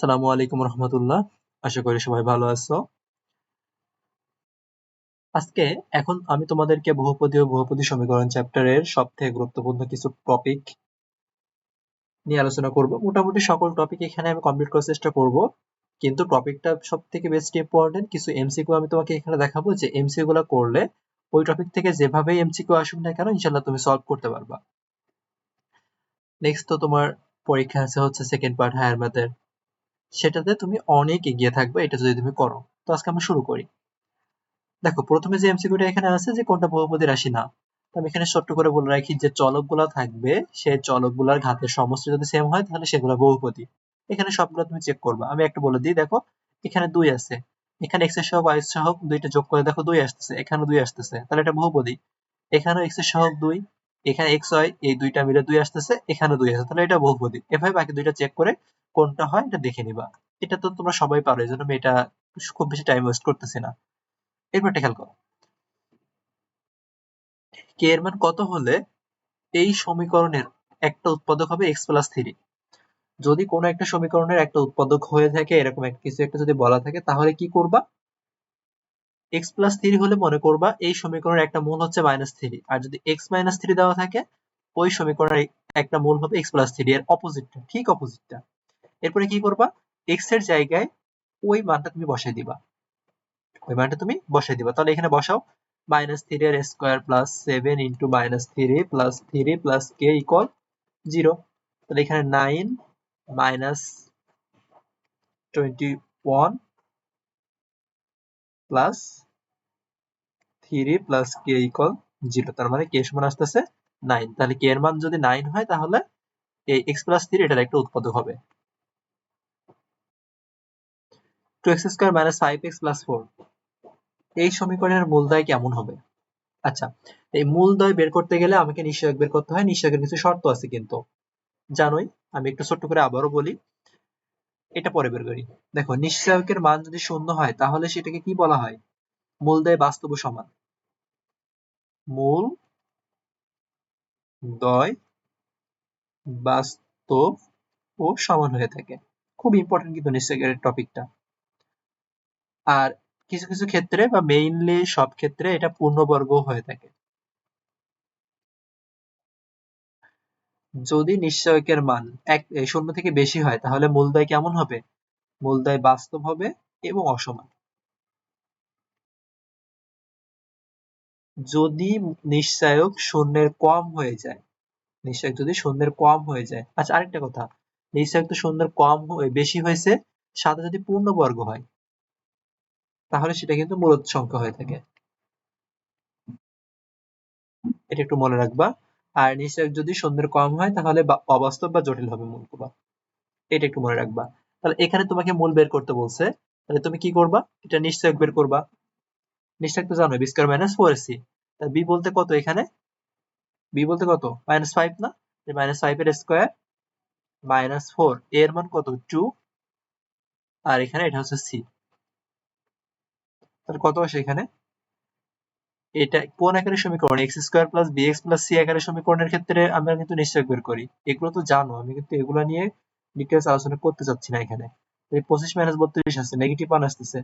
আসসালামু আলাইকুম রহমতুল্লাহ। আশা করি সবাই ভালো আছো। আজকে এখন আমি তোমাদেরকে বহুপদী ও বহুপদী সমীকরণ চ্যাপ্টারের সব থেকে গুরুত্বপূর্ণ কিছু টপিক নিয়ে আলোচনা করব। মোটামুটি সকল টপিক এখানে আমি কমপ্লিট করার চেষ্টা করব। কিন্তু টপিকটা সব থেকে বেস্ট ইম্পর্টেন্ট কিছু এমসিকিউ আমি তোমাকে এখানে দেখাবো যে এমসিকিউ গুলো করলে ওই টপিক থেকে যেভাবে এমসিকিউ আসুক না কেন ইনশাল্লাহ তুমি সলভ করতে পারবা। নেক্সট তো তোমার পরীক্ষা আছে হচ্ছে সেকেন্ড পার্ট হায়ার ম্যাথের সেটাতে তুমি অনেক এগিয়ে থাকবে, এটা যদি তুমি করো। তো আজকে আমরা শুরু করি। দেখো, প্রথমে যে এমসিকিউটা এখানে আছে যে কোনটা বহুপদী রাশি না আমি এখানে ছোট্ট করে বলে রাখি যে চলকগুলো থাকবে, সেই চলকগুলোর ঘাতের সমষ্টি যদি সেম হয়, তাহলে সেগুলো বহুপদী। এখানে সবগুলো তুমি চেক করবে। আমি একটা বলে দিই, দেখো, এখানে দুই আছে। এখানে এক্সের সহগ ওয়াই সহগ, দুইটা যোগ করে দেখো দুই আসতেছে এখানে দুই আসতেছে, তাহলে এটা বহুপদী। এখানেও এক্সের সহগ দুই, এখানে এক্স ওয়াই এই দুইটা মিলে দুই আসতেছে এখানে দুই আসছে, তাহলে এটা বহুপদী। এভাবে বাকি দুইটা চেক করে কোনটা হয় এটা দেখে নিবা। এটা তো তোমরা সবাই পারো, এই জন্য আমি এটা খুব বেশি টাইম ওয়েস্ট করতেছি না। এরপর খেয়াল করো। কে এর মান কত হলে এই সমীকরণের একটা উৎপাদক হবে এক্স প্লাস থ্রি যদি কোনো একটা সমীকরণের একটা উৎপাদক হয়ে থাকে, এরকম কিছু একটা যদি বলা থাকে, তাহলে কি করবা? এক্স প্লাস থ্রি হলে মনে করবা এই সমীকরণের একটা মূল হচ্ছে মাইনাস থ্রি আর যদি এক্স মাইনাস থ্রি দেওয়া থাকে, ওই সমীকরণের একটা মূল হবে এক্স প্লাস থ্রি এর অপোজিটটা ঠিক অপোজিটটা এরপরে কি করবা? এক্সের জায়গায় ওই মানটা তুমি বসাই দিবা। ওই মানটা তুমি বসাই দিবা। তাহলে এখানে বসাও। মাইনাস থ্রি এর square plus seven into minus three plus three plus k equal zero তাহলে এখানে nine minus twenty one plus three plus k equal zero তার মানে কে সমান আসতেছে নাইন তাহলে কে এর মান যদি নাইন হয়, তাহলে এই এক্স প্লাস থ্রি এটার একটা উৎপাদক হবে। Two x square minus five x plus four এই সমীকরণের মূলদয় কেমন হবে? আচ্ছা এই মূলদয় বের করতে গেলে আমাকে নিশ্চয়ক বের করতে হয়। নিশ্চয়কের কিছু শর্ত আছে কিন্তু। জানোই, আমি একটু ছোট্ট করে আবারও বলি। এটা পরে বের করি। দেখো নিশ্চয়কের মান যদি শূন্য হয়, তাহলে সেটাকে কি বলা হয়? মূলদয় বাস্তব সমান। মূল দয় বাস্তব ও সমান হয়ে থাকে। খুব ইম্পর্টেন্ট কিন্তু নিশ্চয়কের টপিকটা আর কিছু কিছু ক্ষেত্রে বা মেইনলি সব ক্ষেত্রে এটা পূর্ণবর্গ হয়ে থাকে। যদি নিশ্চয়কের মান এক শূন্য থেকে বেশি হয়, তাহলে মূলদয় কেমন হবে? মূলদয় বাস্তব হবে এবং অসমান। যদি নিশ্চয়ক শূন্যের কম হয়ে যায়, নিশ্চয়ক যদি শূন্যের কম হয়ে যায় আচ্ছা আরেকটা কথা। নিশ্চয়ক তো শূন্যের কম বেশি হয়েছে, সাথে যদি পূর্ণবর্গ হয় তাহলে সেটা কিন্তু মূলত সংখ্যা হয়ে থাকে। এটা একটু মনে রাখবা। আর নিশ্চয়ক যদি শূন্যের কম হয়, তাহলে অবাস্তব বা জটিল হবে মূল এটা একটু মনে রাখবা। তাহলে এখানে তোমাকে মূল বের করতে বলছে। তাহলে তুমি কি করবা? এটা নিশ্চয়ক বের করবা। নিশ্চয়ক তো জানো b square minus four c b বলতে কত এখানে? বি বলতে কত? মাইনাস ফাইভ না? মাইনাস ফাইভ এর স্কোয়ার মাইনাস ফোর এর মান কত? টু আর এখানে এটা হচ্ছে সি তাহলে কত আসে এখানে? এটা কোন আকারের সমীকরণ? X square plus b x plus c আকারের সমীকরণের ক্ষেত্রে আমরা কিন্তু নিশ্চয় বের করি। এগুলো তো জানো, আমি কিন্তু এগুলো নিয়ে ডিটেলস আলোচনা করতে চাচ্ছি না এখানে। পঁচিশ মাইনাস বত্রিশ আছে নেগেটিভ মান আসতেছে।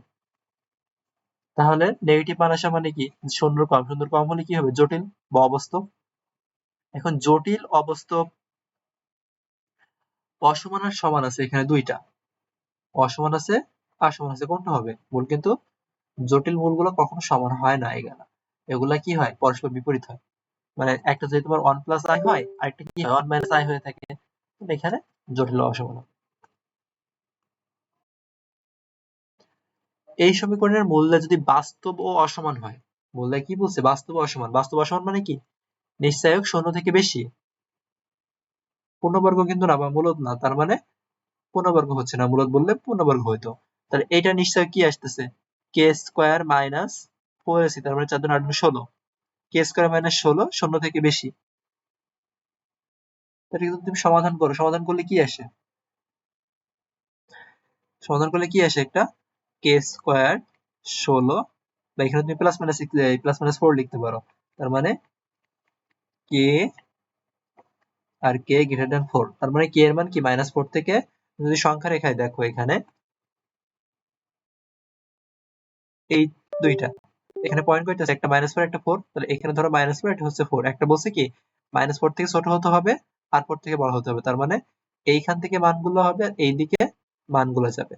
তাহলে নেগেটিভ মান আসা মানে কি? শূন্য কম। শূন্য কম হলে কি হবে? জটিল বা অবাস্তব এখন জটিল অবাস্তব অসমান আর সমান আছে এখানে দুইটা। অসমান আছে আর সমান আছে, কোনটা হবে? মূল কিন্তু জটিল মূলগুলো কখনো সমান হয় না এগুলা এগুলা কি হয়? পরস্পর বিপরীত হয়। মানে একটা যদি তোমার ওয়ান প্লাস আই হয়, আরেকটা কি ওয়ান মাইনাস আই হয়ে থাকে। এখানে জটিল অসমান এই সমীকরণের মূল্য যদি বাস্তব ও অসমান হয়, মূল্য কি বলছে? বাস্তব অসমান। বাস্তব অসমান মানে কি? নিশ্চয়ক শূন্য থেকে বেশি। পূর্ণবর্গ কিন্তু না, বা মূলত না। তার মানে পূর্ণবর্গ হচ্ছে না। মূলত বললে পূর্ণবর্গ হইতো। তাহলে এটা নিশ্চয় কি আসতেছে? K square minus four AC তার মানে চার দুন আট ষোলো। কে স্কোয়ার মাইনাস ষোলো, শূন্য থেকে বেশি। তুমি সমাধান করো। সমাধান করলে কি আসে? সমাধান করলে কি আসে একটা? কে স্কোয়ার ষোলো, বা এখানে তুমি plus minus plus minus four লিখতে পারো। তার মানে কে আর কে গ্রেটার দেন ফোর তার মানে কে এর মান কি? মাইনাস ফোর থেকে যদি সংখ্যা রেখায় দেখো এখানে এই দুইটা। এখানে পয়েন্ট কয়টা একটা মাইনাস ফোর একটা ফোর তাহলে এখানে ধরো মাইনাস ফোর এটা হচ্ছে ফোর একটা বলছে কি মাইনাস ফোর থেকে ছোট হতে হবে আর ফোর থেকে বড় হতে হবে। তার মানে এইখান থেকে মানগুলো হবে আর এইদিকে মানগুলো যাবে।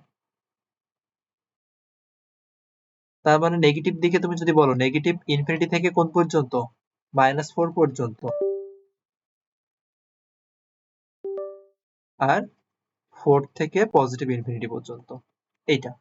তার মানে নেগেটিভ দিকে তুমি যদি বলো নেগেটিভ ইনফিনিটি থেকে কোন পর্যন্ত? মাইনাস ফোর পর্যন্ত। আর ফোর থেকে পজিটিভ ইনফিনিটি পর্যন্ত। এইটা।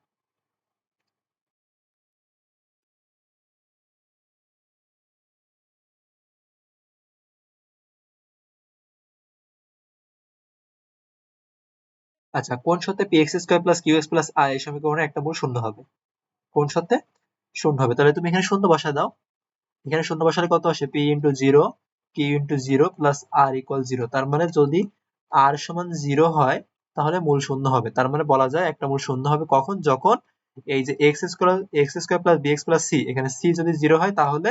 আচ্ছা কোন সত্যে px square plus qx plus i এই সমীকরণে একটা মূল শূন্য হবে? কোন সত্যে? শূন্য হবে। তাহলে তুমি এখানে শূন্য বসা দাও। এখানে শূন্য বসালে কত আসে? p into zero q into zero plus r equal zero তার মানে যদি r সমান জিরো হয়, তাহলে মূল শূন্য হবে। তার মানে বলা যায় একটা মূল শূন্য হবে কখন? যখন এই যে x square x square plus bx plus c, এখানে c যদি জিরো হয়, তাহলে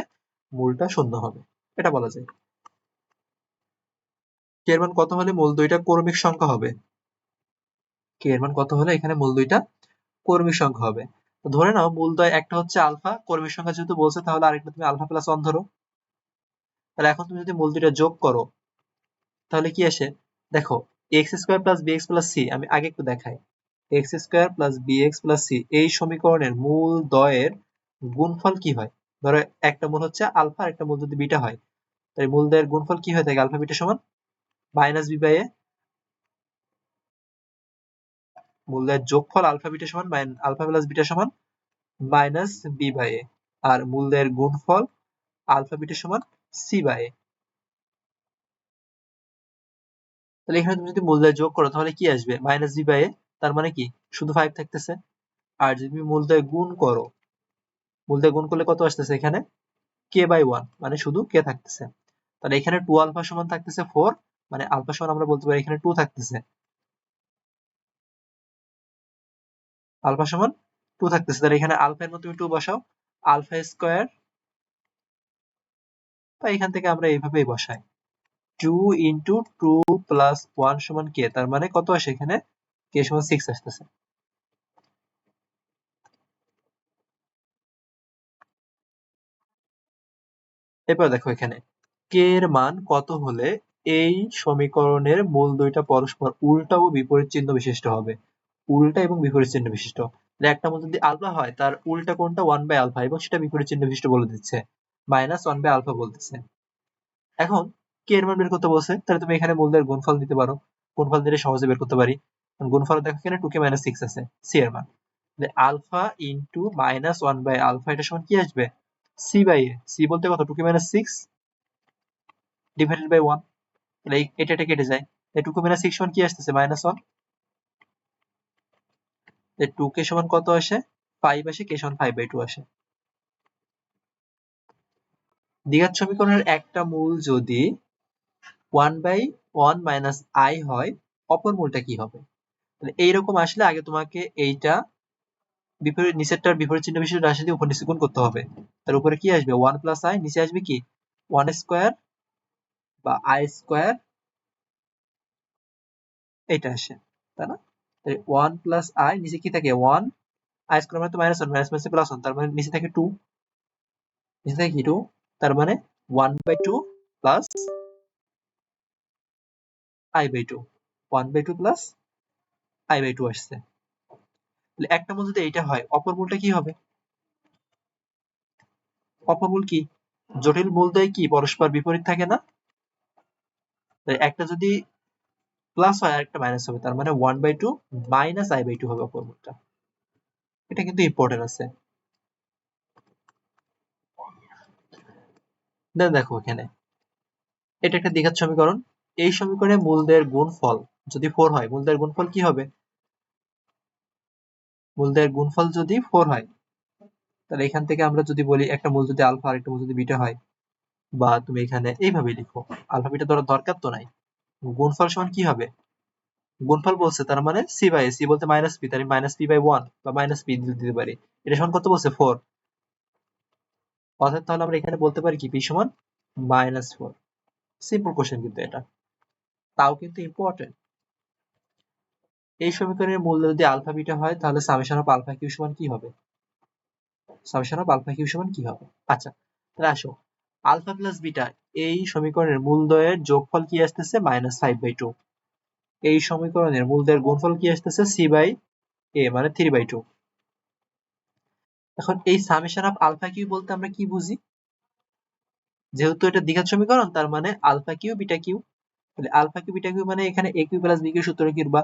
মূলটা শূন্য হবে। এটা বলা যায়। কত হলে মূল দুইটা ক্রমিক সংখ্যা হবে? K এর মান কত হলে? এখানে মূল দুইটা কর্মী সংখ্যা হবে। ধরে নাও মূলদয় একটা হচ্ছে আলফা। কর্মী সংখ্যা যেহেতু বলছে, তাহলে আরেকটা তুমি আলফা প্লাস ওয়ান ধরো। তাহলে এখন তুমি যদি মূল দুইটা যোগ করো, তাহলে কি আসে? দেখো x square plus b x plus c আমি আগে একটু দেখাই। X square plus b x plus c এই সমীকরণের মূল দয়ের গুণফল কি হয়? ধরো একটা মূল হচ্ছে আলফা আর একটা মূল যদি বিটা হয় তাই মূল দয়ের গুণফল কি হয়ে থাকে? আলফা বিটা সমান মাইনাস বি বাই এ মূলদের যোগফল আলফা বিটা সমান আলফা প্লাস বিটা সমান মাইনাস বি বাই এ। আর মূলদের গুণফল আলফা বিটা সমান সি বাই এ। তাহলে এখানে তুমি যদি মূলদের যোগ করো, তাহলে কি আসবে? মাইনাস বি বাই এ, তার মানে কি? শুধু ফাইভ থাকতেছে। আর যদি তুমি মূলদের গুণ করো মূলদের গুণ করলে কত আসতেছে এখানে? কে বাই ওয়ান মানে শুধু কে থাকতেছে। তাহলে এখানে টু আলফা সমান থাকতেছে ফোর মানে আলফা সমান আমরা বলতে পারি এখানে টু থাকতেছে। আলফা সমান টু থাকতেছে। তাহলে এখানে আলফা এর মধ্যে টু বসাও। আলফা স্কোয়ার বা এখান থেকে আমরা এইভাবেই বসাই। Two into two plus one সমান কে তার মানে কত আসে এখানে? কে সমান সিক্স আসতেছে। এরপর দেখো এখানে কে এর মান কত হলে এই সমীকরণের মূল দুইটা পরস্পর উল্টা ও বিপরীত চিহ্ন বিশিষ্ট হবে। উল্টা এবং বিপরীত চিহ্ন বিশিষ্ট। একটা মধ্যে যদি আলফা হয়, তার উল্টা কোনটা ওয়ান বাই আলফা এবং সেটা বিপরীত চিহ্ন বিশিষ্ট বলে দিচ্ছে। মাইনাস ওয়ান বাই আলফা বলতেছে। এখন কে এর মান বের করতে বলছে? তাহলে তুমি এখানে মূলদের গুণফল দিতে পারো। গুণফল দিলে সহজে বের করতে পারি। গুণফল দেখো এখানে টু কে মাইনাস সিক্স আছে সি এর মান। Alpha into minus one by alpha এটা সমান কি আসবে? সি বাই এ সি বলতে কত? Two k minus six divided by one এটা এটা কেটে যায়। টু কে মাইনাস সিক্স সমান কি আসতেছে? মাইনাস ওয়ান টু কে সমান কত আসে? আসে সমান ফাইভ বাই টু আসে। দ্বিঘাত সমীকরণের একটা মূল যদি হয়, অপর মূলটা কি হবে? তাহলে আসলে আগে তোমাকে এইটা বিপরীত, নিচেরটার বিপরীত চিহ্ন বিশিষ্ট রাশি দিয়ে উপর নিচে গুণ করতে হবে। তার উপরে কি আসবে? ওয়ান প্লাস নিচে আসবে কি? ওয়ান স্কোয়ার বা আই স্কোয়ার এটা আসে, তাই না? ওয়ান প্লাস আই নিচে কি থাকে? ওয়ান আই স্কোয়ার মানে তো minus one minus minus plus one তার মানে নিচে থাকে টু নিচে থাকে কি টু তার মানে one by two plus i by two one by two plus i by two আসছে। তাহলে একটা মূল যদি এইটা হয়, অপর মূলটা কি হবে? অপর মূল কি? জটিল মূল দেয় কি? পরস্পর বিপরীত থাকে না। একটা যদি প্লাস হয় আর একটা মাইনাস হবে, তার মানে one by two minus i by two হবে অপর মূলটা এটা কিন্তু ইম্পর্টেন্ট আছে। দেন দেখো এখানে, এটা একটা দ্বিঘাত সমীকরণ। এই সমীকরণে মূলদের গুণফল, যদি ফোর হয়, মূলদের গুণফল কি হবে? মূলদের গুণফল যদি ফোর হয়, তাহলে এখান থেকে আমরা যদি বলি একটা মূল যদি আলফা আর একটা মূল যদি বিটা হয়, বা তুমি এখানে এইভাবে লিখো। আলফা, বিটা ধরার দরকার তো নাই। গুণফল সমান কি হবে? গুণফল বলছে তার মানে সি বাই সি বলতে মাইনাস পি তার মাইনাস পি বাই ওয়ান বা মাইনাস পি দিতে পারি। এটা সমান কত বলছে? ফোর অর্থাৎ তাহলে আমরা এখানে বলতে পারি কি? পি সমান মাইনাস ফোর সিম্পল কোশ্চেন কিন্তু এটা। তাও কিন্তু ইম্পর্টেন্ট এই সমীকরণের মূল্য যদি আলফা বিটা হয়, তাহলে সামেশন অফ আলফা কিউ সমান কি হবে? সামেশন অফ আলফা কিউ সমান কি হবে? আচ্ছা তাহলে আসো। আলফা প্লাস বিটা এই সমীকরণের মূলদ্বয়ের যোগফল কি আসতেছে? মাইনাস ফাইভ বাই টু এই সমীকরণের মূলদ্বয়ের গুণফল কি আসতেছে? সি বাই এ মানে থ্রি বাই টু এখন এই সামেশন অফ আলফা কিউ বলতে আমরা কি বুঝি? যেহেতু এটা দ্বিঘাত সমীকরণ, তার মানে আলফা কিউ বিটা কিউ তাহলে আলফা কিউ বিটা কিউ মানে এখানে a cube plus b cube সূত্র কিউবা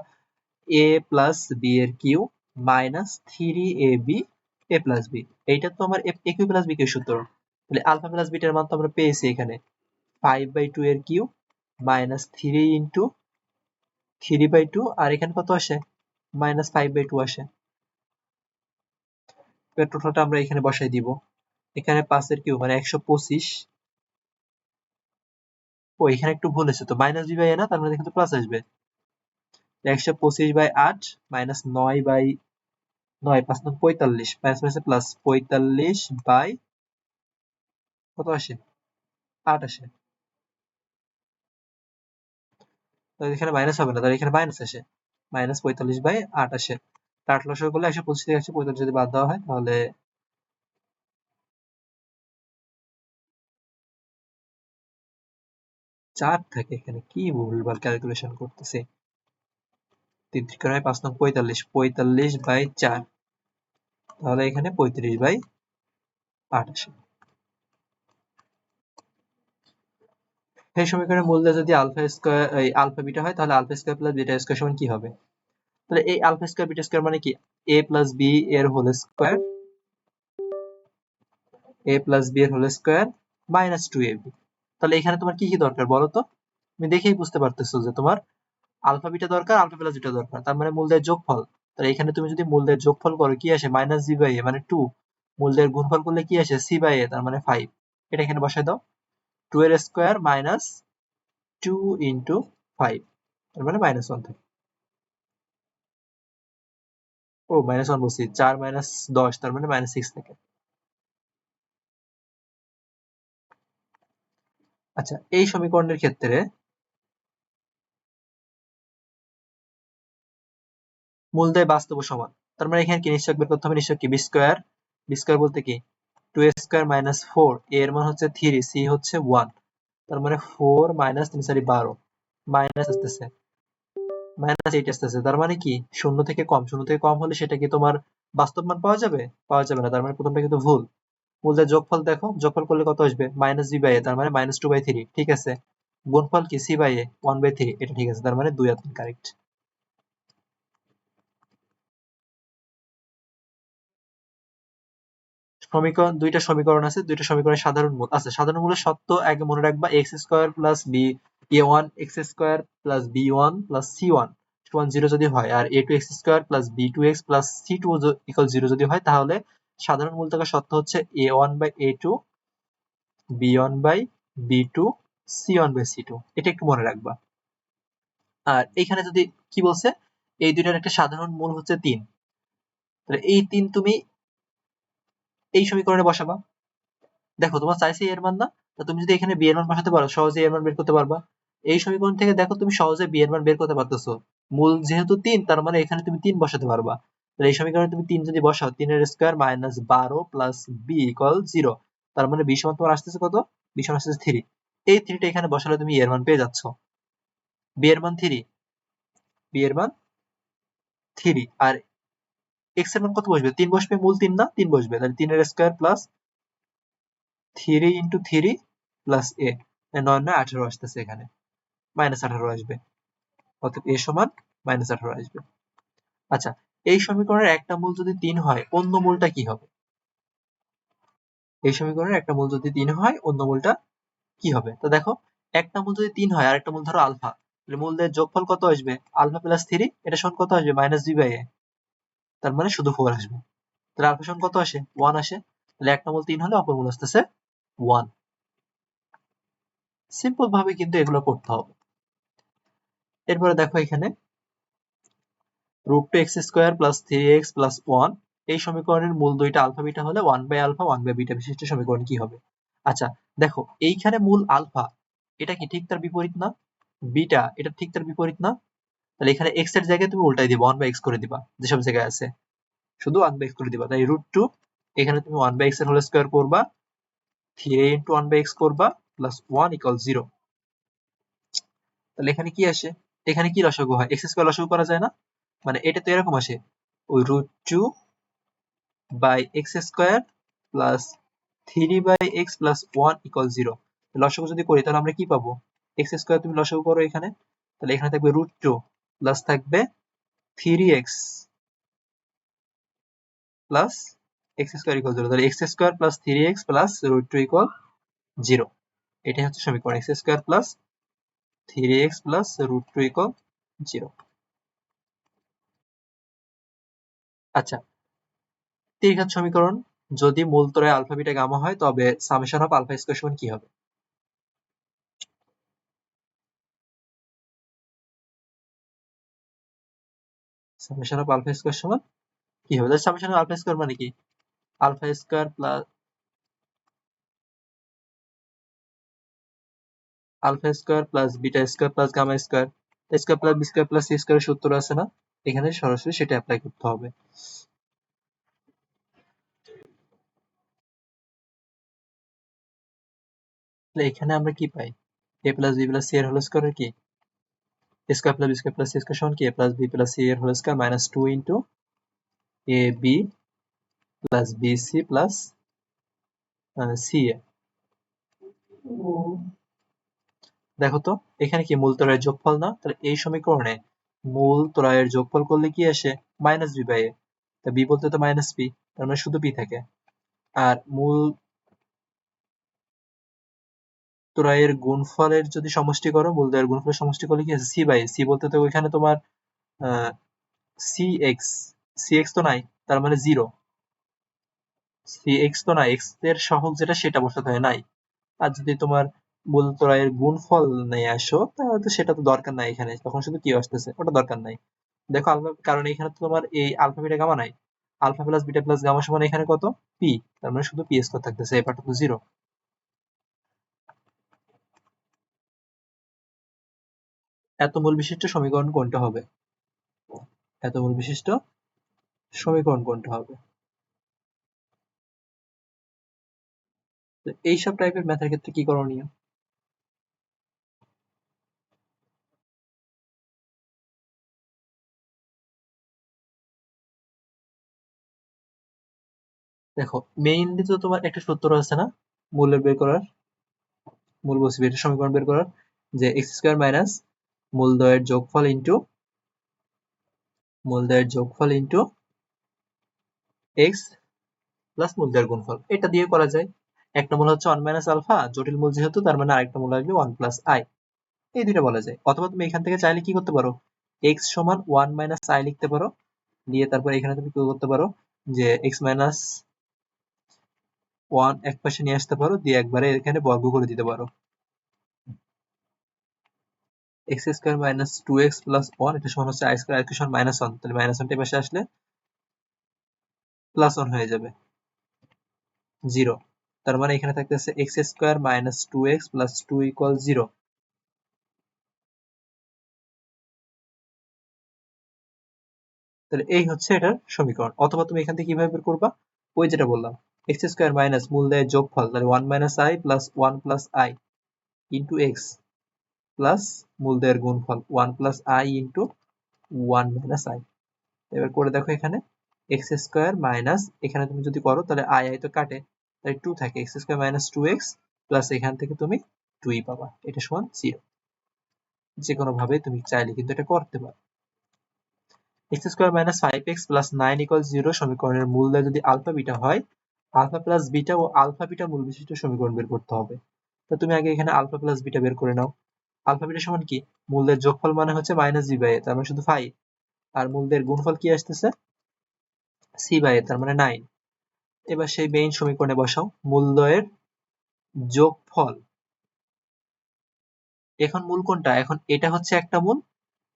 এ প্লাস বি এর cube minus three a b a plus b এইটা তো আমার a cube plus b cube সূত্র। তাহলে আলফা প্লাস বিটার মান তো আমরা পেয়েছি এখানে। ফাইভ বাই টু এর cube minus three into three by two আর এখানে কত আসে? মাইনাস ফাইভ বাই টু আসে। টোটালটা আমরা এখানে বসাই দিব। এখানে পাঁচের কিউ মানে একশো পঁচিশ। ও, এখানে একটু ভুল হয়েছে তো। মাইনাস বি বাই না, তার মানে কিন্তু প্লাস আসবে। একশো পঁচিশ বাই আট মাইনাস নয় বাই নয়, পাঁচ নয়, পঁয়তাল্লিশ। মাইনাস মাইনাস প্লাস পঁয়তাল্লিশ বাই কত আসে? আট আসে। এখানে মাইনাস হবে না তাহলে এখানে মাইনাস আসে। মাইনাস পঁয়তাল্লিশ বাই আট আসে। আট লসক করলে একশো পঁচিশ থেকে একশো পঁয়তাল্লিশ যদি বাদ দেওয়া হয়, তাহলে চার থাকে এখানে। কি ভুলভাল ক্যালকুলেশন করতেছে? তিন ত্রিকোণায় পাঁচ নং পঁয়তাল্লিশ পঁয়তাল্লিশ বাই চার। তাহলে এখানে পঁয়ত্রিশ বাই আট আসে। এই সমীকরণের মূল্য যদি আলফা স্কয়ার, এই আলফা বিটা হয়, তাহলে alpha square plus beta square সমান কি হবে? তাহলে এই আলফা স্কয়ার বিটা স্কয়ার মানে কি? A প্লাস বি এর whole square a plus b এর whole square minus two a তাহলে এখানে তোমার কি কি দরকার বলো তো? তুমি দেখেই বুঝতে পারতেছো যে তোমার আলফা বিটা দরকার, আলফা প্লাস বিটা দরকার। তার মানে মূলদের যোগফল। তাহলে এখানে তুমি যদি মূলদের যোগফল করো, কি আসে? মাইনাস জি বাই এ মানে টু মূলদের গুণফল করলে কি আসে? সি বাই এ তার মানে ফাইভ এটা এখানে বসাই দাও। টু এর square minus two into five তার মানে মাইনাস ওয়ান থাকে। ও মাইনাস ওয়ান বলছি, চার মাইনাস দশ, তার মানে মাইনাস সিক্স থাকে। আচ্ছা এই সমীকরণের ক্ষেত্রে মূলদয় বাস্তব সমান। তার মানে এখানে কি নিশ্চয় বের করতে হবে? নিশ্চয় কি? বি স্কোয়ার বি স্কোয়ার বলতে কি? তার মানে কি? শূন্য থেকে কম, শূন্য থেকে কম হলে সেটা কি তোমার বাস্তব মান পাওয়া যাবে? পাওয়া যাবে না, তার মানে প্রথমটা কিন্তু ভুল মূলদের যোগফল দেখো, যোগফল করলে কত আসবে? মাইনাস জি বাই এ তার মানে মাইনাস টু বাই থ্রি ঠিক আছে, গুণফল কি? C by a one by three এটা ঠিক আছে, তার মানে দুই আর তিন কারেক্ট সমীকরণ, দুইটা সমীকরণ আছে, দুইটা সমীকরণের সাধারণ মূল, আছে, সাধারণ মূলের সত্য আগে মনে রাখবা x square plus b a one x square plus b one plus c one one zero যদি হয়, আর a two x square plus b two x plus c two equal zero যদি হয়, তাহলে সাধারণ মূল থাকা সত্য হচ্ছে a one by a two b one by b two c one by c two এটা একটু মনে রাখবা। আর এখানে যদি কি বলছে, এই দুইটার একটা সাধারণ মূল হচ্ছে তিন এই তিন তুমি এই সমীকরণে বসাবা। দেখো, তোমার চাইছে এর মান না, তো তুমি যদি এখানে বি এর মান বসাতে পারো, সহজে এর মান বের করতে পারবা। এই সমীকরণ থেকে দেখো, তুমি সহজে বি এর মান বের করতে পারতেছো। মূল যেহেতু তিন, তার মানে এখানে তুমি তিন বসাতে পারবা। এই সমীকরণে তুমি তিন যদি বসাও, তিনের স্কোয়ার মাইনাস বারো প্লাস বি ইকুয়াল জিরো তার মানে বি সমান তোমার আসতেছে কত? বি সমান আসতেছে থ্রি এই থ্রিটা এখানে বসালে তুমি এর মান পেয়ে যাচ্ছ। বি এর মান থ্রি বি এর মান থ্রি আর এক্সের মান কত বসবে? তিন বসবে মূল তিন না? তিন বসবে। তাহলে তিনের square plus three into three plus a নয় নয় আঠারো আসতেছে এখানে। মাইনাস আঠারো আসবে। অর্থাৎ এ সমান মাইনাস আঠারো আসবে। আচ্ছা এই সমীকরণের একটা মূল যদি তিন হয়, অন্য মূলটা কি হবে? এই সমীকরণের একটা মূল যদি তিন হয়, অন্য মূলটা কি হবে? তো দেখো, একটা মূল যদি তিন হয় আর একটা মূল ধরো আলফা। তাহলে মূলদের যোগফল কত আসবে? আলফা প্লাস থ্রি এটা সমান কত আসবে? মাইনাস বাই এ তার মানে শুধু ফোর আসবে। তাহলে আলফা কত আসে? ওয়ান আসে। তাহলে একটা মূল তিন হলে অপর মূল আসতেছে ওয়ান সিম্পল ভাবে কিন্তু এগুলো করতে হবে। এরপরে দেখো এখানে root two x square plus three x plus one এই সমীকরণের মূল দুইটা আলফা বিটা হলে one by alpha one by beta বিশিষ্ট সমীকরণ কি হবে? আচ্ছা দেখো, এইখানে মূল আলফা এটা কি ঠিক তার বিপরীত না? বিটা এটা ঠিক তার বিপরীত না? তাহলে এখানে এক্সের জায়গায় তুমি উল্টাই দিবা ওয়ান বাই এক্স করে দিবা, যেসব জায়গায় আছে। শুধু ওয়ান বাই এক্স করে দিবা, তাই রুট টু এখানে তুমি ওয়ান বাই এক্সের হোল স্কোয়ার করবা three into one by x করবা প্লাস ওয়ান ইকুয়াল জিরো তাহলে এখানে কি আসে? এখানে কি লসাগু হয়? এক্স স্কোয়ার লসাগু করা যায় না? মানে এটা তো এরকম আসে, ওই root two by x square plus three by x plus one equal zero লসাগু যদি করি, তাহলে আমরা কি পাবো? এক্স স্কোয়ার তুমি লসাগু করো এখানে, তাহলে এখানে থাকবে রুট টু প্লাস থাকবে three x plus x square equal zero তাহলে x square plus three x plus root two equal zero এটাই হচ্ছে সমীকরণ x square plus three x plus root two equal zero আচ্ছা তিরঘাত সমীকরণ, যদি মূলতরায় আলফা বিটা গামা হয়, তবে সামেশন অফ আলফা স্কোয়ার সমান কি হবে? সামেশন অফ আলফা স্কোয়ার সমান কি হবে? সামেশন অফ আলফা স্কোয়ার মানে কি? Alpha square plus alpha square plus beta square plus gamma square. Square plus B square plus C square সূত্র আছে না? এখানে সরাসরি সেটা অ্যাপ্লাই করতে হবে। এখানে আমরা কি পাই? A plus B plus C এর হোল স্কোয়ার কি? Square plus B square plus C square সমান কি A plus B plus C এর whole square minus two into A B plus B C plus C A দেখো তো, এখানে কি মূল ত্রয়ের যোগফল না? তাহলে এই সমীকরণে মূল ত্রয়ের যোগফল করলে কি আসে? মাইনাস বি বাই এ তা বি বলতে তো মাইনাস পি তার মানে শুধু পি থাকে। আর মূল ত্রয়ের গুণফলের যদি সমষ্টি করো মূল ত্রয়ের গুণফলের সমষ্টি করলে কি আছে সি বাই সি বলতে তো ওইখানে তোমার সি এক্স সি এক্স তো নাই, তার মানে জিরো সি এক্স তো নাই এক্সের সহগ যেটা, সেটা বসাতে হয়, নাই। আর যদি তোমার মূল ত্রয়ের গুণফল নিয়ে আসো, তাহলে তো সেটা তো দরকার নাই এখানে, তখন শুধু কি আসতেছে, ওটা দরকার নাই। দেখো আলফা, কারণ এখানে তো তোমার এই আলফা, বিটা, গামা নাই। Alpha plus beta plus gamma সমান এখানে কত? পি তার মানে শুধু পি স্কোয়ার থাকতেছে, এই পার্টটা তো জিরো এত মূল বিশিষ্ট সমীকরণ কোনটা হবে? এত মূল বিশিষ্ট সমীকরণ কোনটা হবে? এইসব টাইপের ম্যাথের ক্ষেত্রে কি করণীয়? দেখো মেইনলি তো তোমার একটা সূত্র আছে না? মূলের বের করার, মূল বসি সমীকরণ বের করার, যে এক্স স্কোয়ার মাইনাস মূলদয়ের যোগফল ইন্টু মূলদয়ের যোগফল ইন্টু এক্স প্লাস মূলদয়ের গুণফল। এটা দিয়ে করা যায়। একটা মূল হচ্ছে ওয়ান মাইনাস আলফা জটিল মূল যেহেতু, তার মানে আরেকটা মূল আসবে ওয়ান প্লাস আই এই দুইটা বলা যায়। অথবা তুমি এখান থেকে চাইলে কি করতে পারো? এক্স সমান ওয়ান মাইনাস আই লিখতে পারো। দিয়ে তারপর এখানে তুমি কি করতে পারো যে এক্স মাইনাস ওয়ান এক পাশে নিয়ে আসতে পারো। দিয়ে একবারে এখানে বর্গ করে দিতে পারো। X square minus two X plus one এটা সমান হচ্ছে আই স্কোয়ার আই সমান মাইনাস ওয়ান তাহলে মাইনাস ওয়ানটা পাশে আসলে প্লাস ওয়ান হয়ে যাবে। জিরো তার মানে এখানে থাকতেছে X square minus two X plus two equal zero তাহলে এই হচ্ছে এটার সমীকরণ, অথবা তুমি এখান থেকে কীভাবে বের করবা? ওই যেটা বললাম এক্স স্কোয়ার মাইনাস মূল দেয় যোগফল, তাহলে one minus I plus one plus I into X plus মূল দেয়ের গুণফল one plus I into one minus I এবার করে দেখো এখানে এক্স স্কোয়ার মাইনাস এখানে তুমি যদি করো তাহলে আই আই তো কাটে, তাই টু থাকে X square minus two X plus এখান থেকে তুমি টুই পাবা, এটা সমান জিরো যে কোনো ভাবে তুমি চাইলে কিন্তু এটা করতে পারো। X square minus five X plus nine equal zero সমীকরণের মূল মূল্য যদি আলফা বিটা হয় আলফা প্লাস বিটা ও আলফা বিটা মূল বিশিষ্ট সমীকরণ বের করতে হবে। তো তুমি আগে এখানে আলফা প্লাস বিটা বের করে নাও। আলফা বিটা সমান কি? মূলদের যোগফল মানে হচ্ছে মাইনাস জি বাই তার মানে শুধু ফাইভ আর মূলদের গুণফল কি আসতেছে? সি বাই তার মানে নাইন এবার সেই মেইন সমীকরণে বসাও। মূলদয়ের যোগফল। এখন মূল কোনটা? এখন এটা হচ্ছে একটা মূল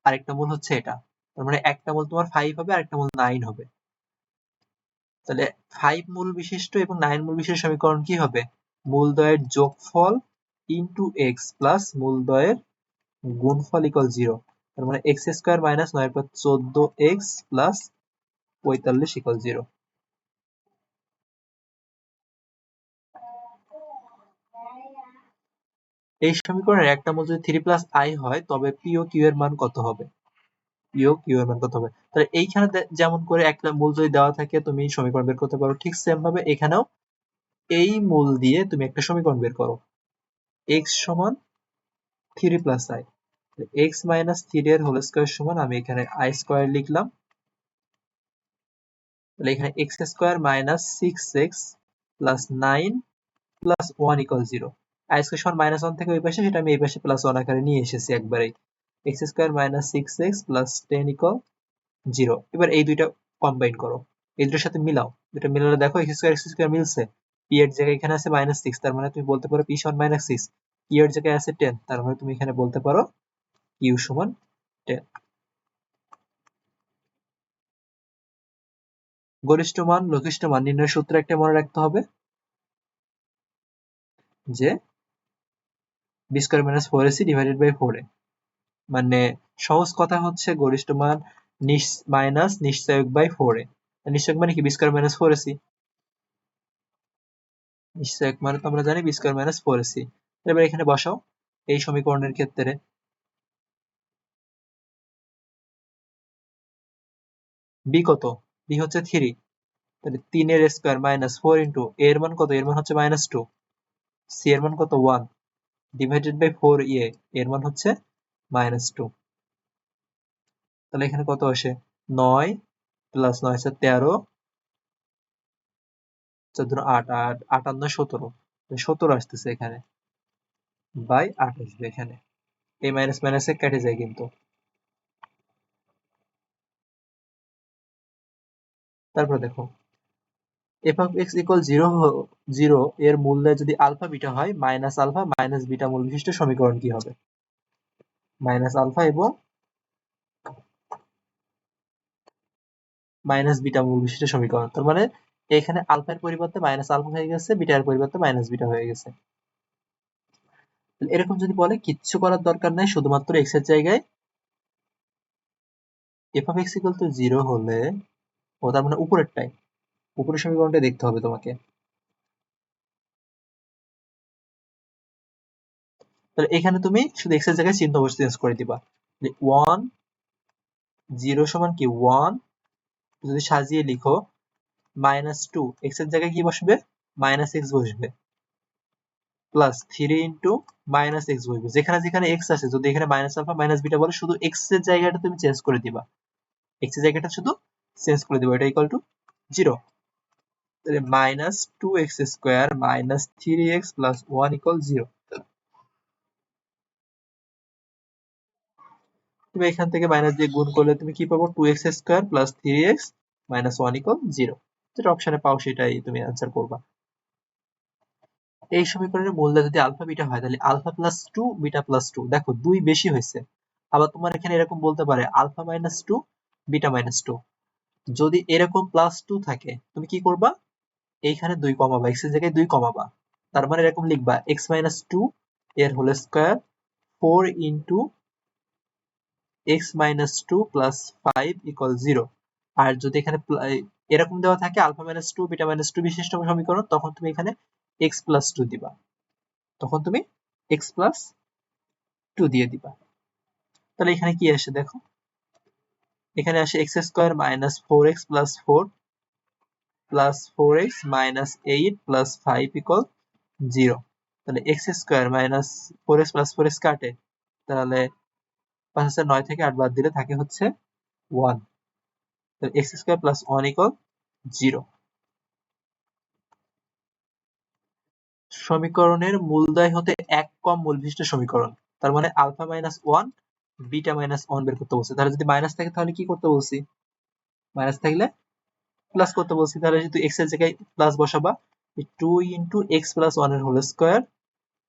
আর একটা মূল হচ্ছে এটা। তার মানে একটা মূল তোমার ফাইভ হবে আর একটা মূল নাইন হবে। তাহলে ফাইভ মূল বিশিষ্ট এবং নাইন মূল বিশিষ্ট সমীকরণ কি হবে? মূলদয়ের যোগফল ইন্টু এক্স প্লাস মূলদয়ের গুণফল ইকুয়াল জিরো তার মানে এক্স স্কোয়ার মাইনাস নয় পর চোদ্দ এক্স প্লাস পঁয়তাল্লিশ ইকুয়াল জিরো এই সমীকরণের একটা মূল যদি থ্রি প্লাস আই হয়, তবে পি ও কিউ এর মান কত হবে? পি ও কিউ এর মান কত হবে? তাহলে এইখানে যেমন করে একটা মূল যদি দেওয়া থাকে, তুমি সমীকরণ বের করতে পারো। ঠিক সেম ভাবে এখানেও এই মূল দিয়ে তুমি একটা সমীকরণ বের করো। এক্স সমান three plus I X minus three এর হোল স্কোয়ার সমান আমি এখানে আই স্কোয়ার লিখলাম। এখানে X square minus six X plus nine plus one equal zero I square সমান মাইনাস ওয়ান থেকে ওই পাশে, সেটা আমি এই পাশে প্লাস ওয়ান আকারে নিয়ে এসেছি একবারেই। X square minus six X plus ten equal zero এবার এই দুইটা কম্বাইন করো। এই দুটোর সাথে মিলাও। দুটো মিলালে দেখো এক্স স্কোয়ার এক্স স্কোয়ার মিলছে। পি এর জায়গায় এখানে আছে মাইনাস সিক্স তার মানে তুমি বলতে পারো পি সমান মাইনাস সিক্স কিউ এর জায়গায় আছে টেন তার মানে তুমি এখানে বলতে পারো কিউ সমান টেন গরিষ্ঠ মান, লঘিষ্ঠ মান নির্ণয় সূত্র একটা মনে রাখতে হবে যে B square minus four AC divided by four A মানে সহজ কথা হচ্ছে গরিষ্ঠ মান মাইনাস নিশ্চয়ক বাই ফোর এ নিশ্চয়ক মানে কি? B square minus four AC নিশ্চয়ক মানে তো আমরা জানি B square minus four AC এবার এখানে বসাও এই সমীকরণের ক্ষেত্রে। বি কত? বি হচ্ছে থ্রি তাহলে তিনের স্কোয়ার মাইনাস ফোর ইন্টু এর মান কত? এর মান হচ্ছে মাইনাস টু সি এর মান কত? ওয়ান ডিভাইডেড বাই ফোর ইয়ে এর মান হচ্ছে মাইনাস টু তাহলে এখানে কত আসে? নয়। প্লাস নয় হচ্ছে তেরো। চোদ্দ আট আট আটান্ন সতেরো। সতেরো আসতেছে এখানে। বাই আট আসবে এখানে। এই মাইনাস মাইনাসে কেটে যায় কিন্তু। তারপর দেখো। F of X equal zero zero এর মূল্যে যদি আলফা বিটা হয় মাইনাস আলফা মাইনাস বিটা মূল বিশিষ্ট সমীকরণ কি হবে? মাইনাস আলফা এবং মাইনাস বিটা মূল বিশিষ্ট সমীকরণ। তার মানে এখানে আলফার পরিবর্তে মাইনাস আলফা হয়ে গেছে বিটার পরিবর্তে মাইনাস বিটা হয়ে গেছে। এরকম যদি বলে, কিচ্ছু করার দরকার নাই, শুধুমাত্র এক্সের জায়গায় F of X equal to zero হলে, ও তার মানে উপরেরটাই। উপরের সমীকরণটা দেখতে হবে তোমাকে। তাহলে এখানে তুমি শুধু এক্সের জায়গায় চিহ্ন বসে চেঞ্জ করে দিবা। ওয়ান জিরো সমান কি? ওয়ান যদি সাজিয়ে লিখো মাইনাস টু এক্সের জায়গায় কি বসবে? মাইনাস এক্স বসবে। Plus three into minus X বসবে। যেখানে যেখানে এক্স আছে, যদি এখানে মাইনাস আলফা মাইনাস বিটা বলে, শুধু এক্সের জায়গাটা তুমি চেঞ্জ করে দিবা। এক্সের জায়গাটা শুধু চেঞ্জ করে দিবা। এটা ইকুয়াল টু জিরো তাহলে minus two x square minus three x plus one equal zero তুমি এখান থেকে মাইনাস দিয়ে গুণ করলে তুমি কি পাবো? Two X square plus three X minus one equal zero যেটা অপশনে পাও সেটাই তুমি অ্যান্সার করবা। এই সমীকরণের মূল্য যদি আলফা বিটা হয়, তাহলে alpha plus two beta plus two দেখো, দুই বেশি হয়েছে। আবার তোমার এখানে এরকম বলতে পারে alpha minus two beta minus two যদি এরকম প্লাস টু থাকে, তুমি কি করবা? এইখানে দুই কমাবা এক্সের জায়গায় দুই কমাবা। তার মানে এরকম লিখবা এক্স মাইনাস টু এর whole square four into X minus two plus five equal zero আর যদি এখানে এরকম দেওয়া থাকে alpha minus two beta minus two বিশিষ্ট সমীকরণ, তখন তুমি এখানে এক্স প্লাস টু দিবা। তখন তুমি এক্স প্লাস টু দিয়ে দিবা। তাহলে এখানে কি আসে দেখো? এখানে আসে X square minus four X plus four plus four X minus eight plus five equal zero তাহলে X square minus four X plus four X কাটে। তাহলে পাঁচ হাজার নয় থেকে আট বাদ দিলে থাকে হচ্ছে ওয়ান তাহলে X square plus one equal zero সমীকরণের মূলদয় হতে এক কম মূল বিশিষ্ট সমীকরণ, তার মানে alpha minus one beta minus one বের করতে বলছে। তাহলে যদি মাইনাস থাকে তাহলে কি করতে বলছি? মাইনাস থাকলে প্লাস করতে বলছি। তাহলে যদি এক্সের জায়গায় প্লাস বসাবা টু ইন্টু এক্স প্লাস ওয়ানের whole square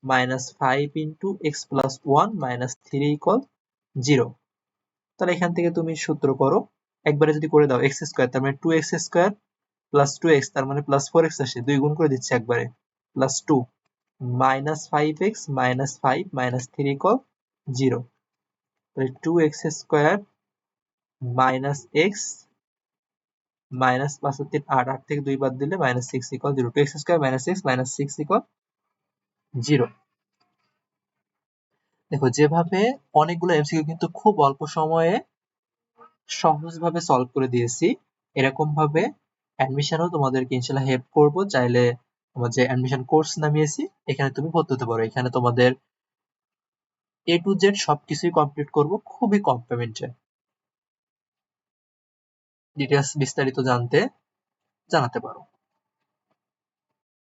minus five into X plus one minus three equal zero তাহলে এখান থেকে তুমি সূত্র করো একবারে যদি করে দাও এক্স স্কোয়ার তার মানে two X square plus two X তার মানে প্লাস ফোর এক্স আসে, দুই গুণ করে দিচ্ছে একবারে plus two minus five X minus five minus three equal zero তাহলে two X square minus X minus তিন আট আট থেকে দুই বাদ দিলে minus six equal zero two X square minus X minus six equal zero দেখো, যেভাবে অনেকগুলো এমসিকিউ কিন্তু খুব অল্প সময়ে সহজভাবে সলভ করে দিয়েছি। এরকম ভাবে অ্যাডমিশনও তোমাদেরকে ইনশাল্লাহ হেল্প করব। চাইলে আমার যে অ্যাডমিশন কোর্স নামিয়েছি, এখানে তুমি ভর্তি হতে পারো। এখানে তোমাদের এ টু জেড সবকিছুই কমপ্লিট করব, খুবই কম পেমেন্টে ডিটেলস বিস্তারিত জানতে, জানাতে পারো।